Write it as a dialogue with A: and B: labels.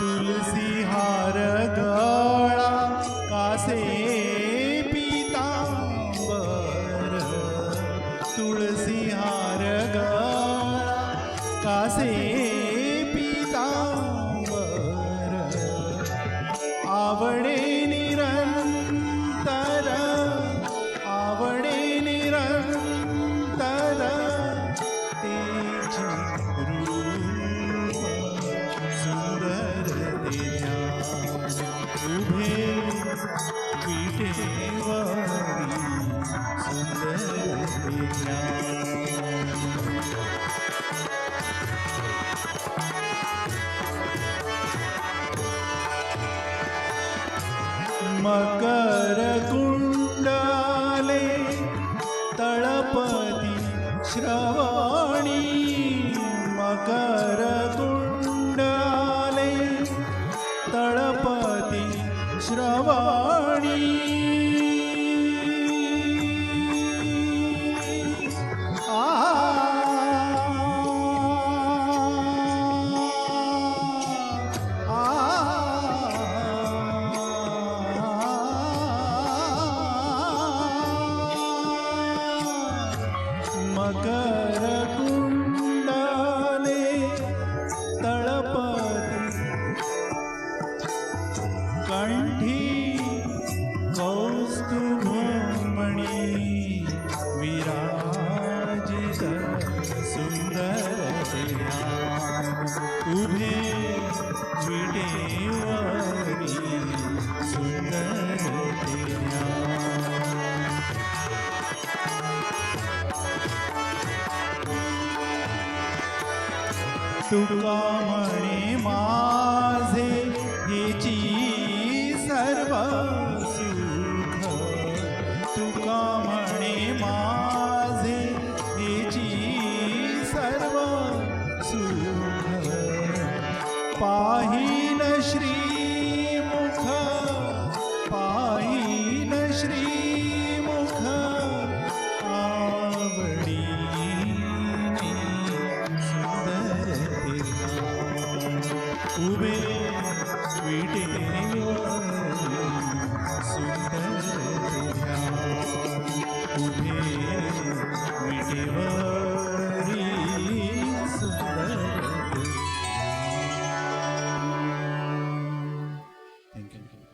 A: तुलसी हार गळा कासे पितांबर. तुलसी हार गळा कासे मकर कुंडले तळपती श्रवणी मकर कुंडले तळपती श्रवणी तुका म्हणे माझे हेची सर्व सुख. तुका म्हणे माझे हेची सर्व सुख. पाहिन श्री